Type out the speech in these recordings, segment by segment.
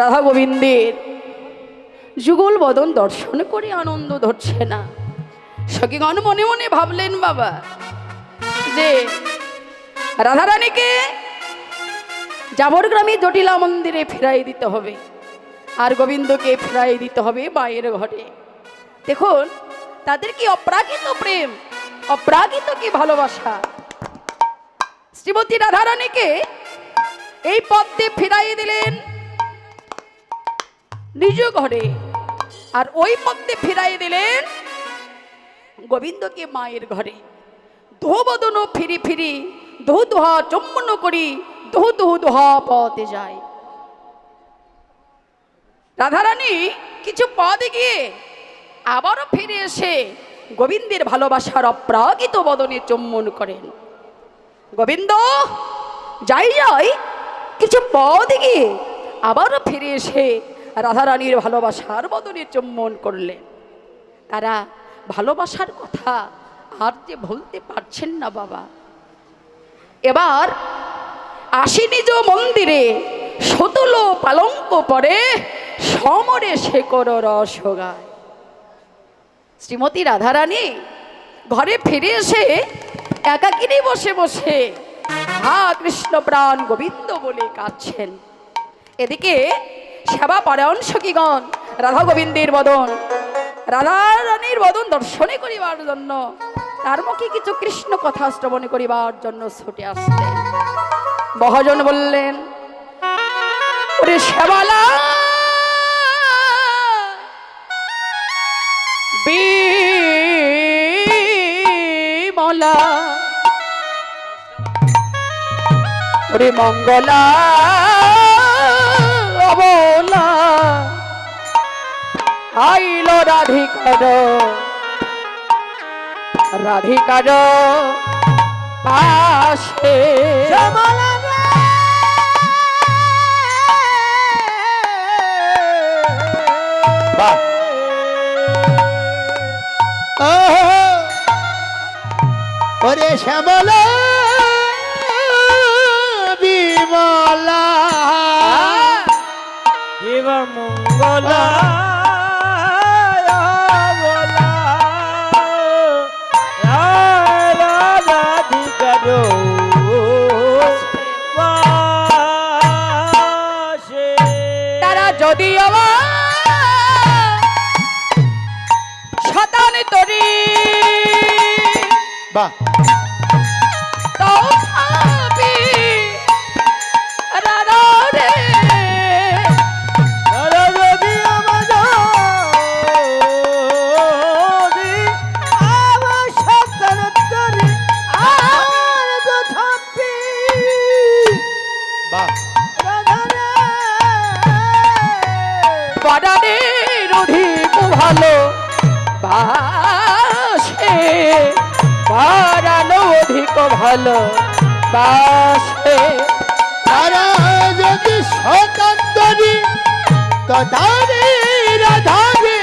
রাধা গোবিন্দের যুগল বদন দর্শন করে আনন্দ ধরছে না। সখীগণ মনে মনে ভাবলেন, বাবা, যে রাধারানীকে জাবর গ্রামে জটিলা মন্দিরে ফেরাই দিতে হবে আর গোবিন্দকে ফেরাই দিতে হবে মায়ের ঘরে। দেখুন, তাদের কি অপ্রাকৃত প্রেম, অপ্রাকৃত কি ভালোবাসা। শ্রীমতী রাধারানীকে এই পথে ফিরাই দিলেন নিজ ঘরে। আর ওই পথে ফিরাই দিলেন গোবিন্দকে মায়ের ঘরে। দোহবদন ফিরি ফিরি দোহ দোহা চম্বন করি দোহ দোহ দোহা পথে যায় রাধারানী কিছু পথ গিয়ে আবারও ফিরে এসে গোবিন্দের ভালোবাসার অপ্রাকৃত বদনে চুম্বন করেন। গোবিন্দ, যাই যাই, কিছু পথ গিয়ে আবারও ফিরে এসে রাধারানীর ভালোবাসার বদনে চুম্বন করলেন। তারা ভালোবাসার কথা আর যে বলতে পারছেন না বাবা। এবার আসি নিজ মন্দিরে সতুল পালঙ্ক পরে সমরে শেকর রস গায়। শ্রীমতী রাধারানী ঘরে ফিরে এসে একাকিনী বসে বসে হা কৃষ্ণ প্রাণ গোবিন্দ বলে কাঁদছেন। এদিকে সেবা পরায়ণ সখীগণ, রাধা গোবিন্দের বদন। রাধা রানীর বদন দর্শনে করিবার জন্য, তার মুখে কিছু কৃষ্ণ কথা শ্রবণ করিবার জন্য ছুটে আসলেন মহাজন বললেন, ওরে শ্যামালা, বিমলা, ওরে মঙ্গলা অবলা আইল রাধিকার। রাধিকার পাশে। ওরে শ্যামলা! Bah. অধিক ভালো। বাসে তারা যদি স্বতন্ত্রী তথারে রাধারে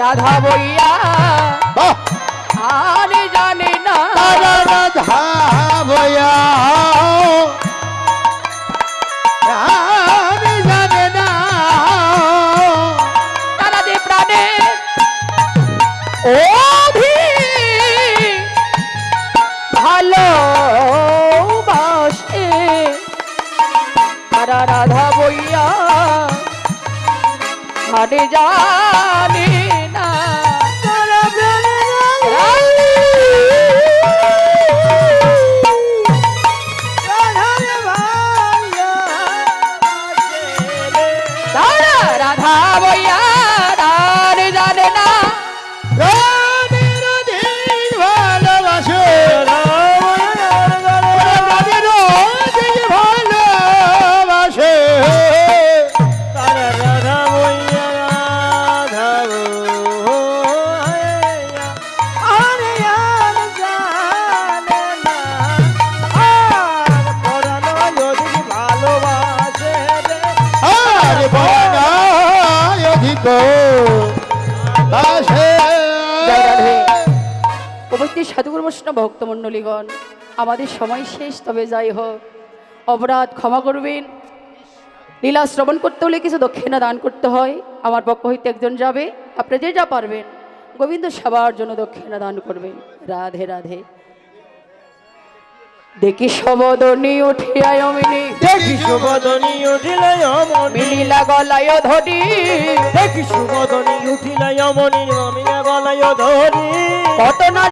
রাধা বইয়া ভালো বাসে। রাধা বইয়া হাটে জানে উপস্থিত সাধুগুরু বৈষ্ণব ভক্তমণ্ডলীগণ আমাদের সময় শেষ তবে যাই হোক অপরাধ ক্ষমা করবেন। লীলা শ্রবণ করতে হলে কিছু দক্ষিণা দান করতে হয়। আমার পক্ষ হইতে একজন যাবে আপনি যে যা পারবেন গোবিন্দ সেবার জন্য দক্ষিণা দান করবেন। রাধে রাধে। দেখি সবদনি উঠিয়ায় অমিনি দেখি সুবদনী উঠিলাই অমনি। গলায় ধরি। দেখি সুবদনী উঠিলাই অমনি। অমিনা গলায় ধরি। কত না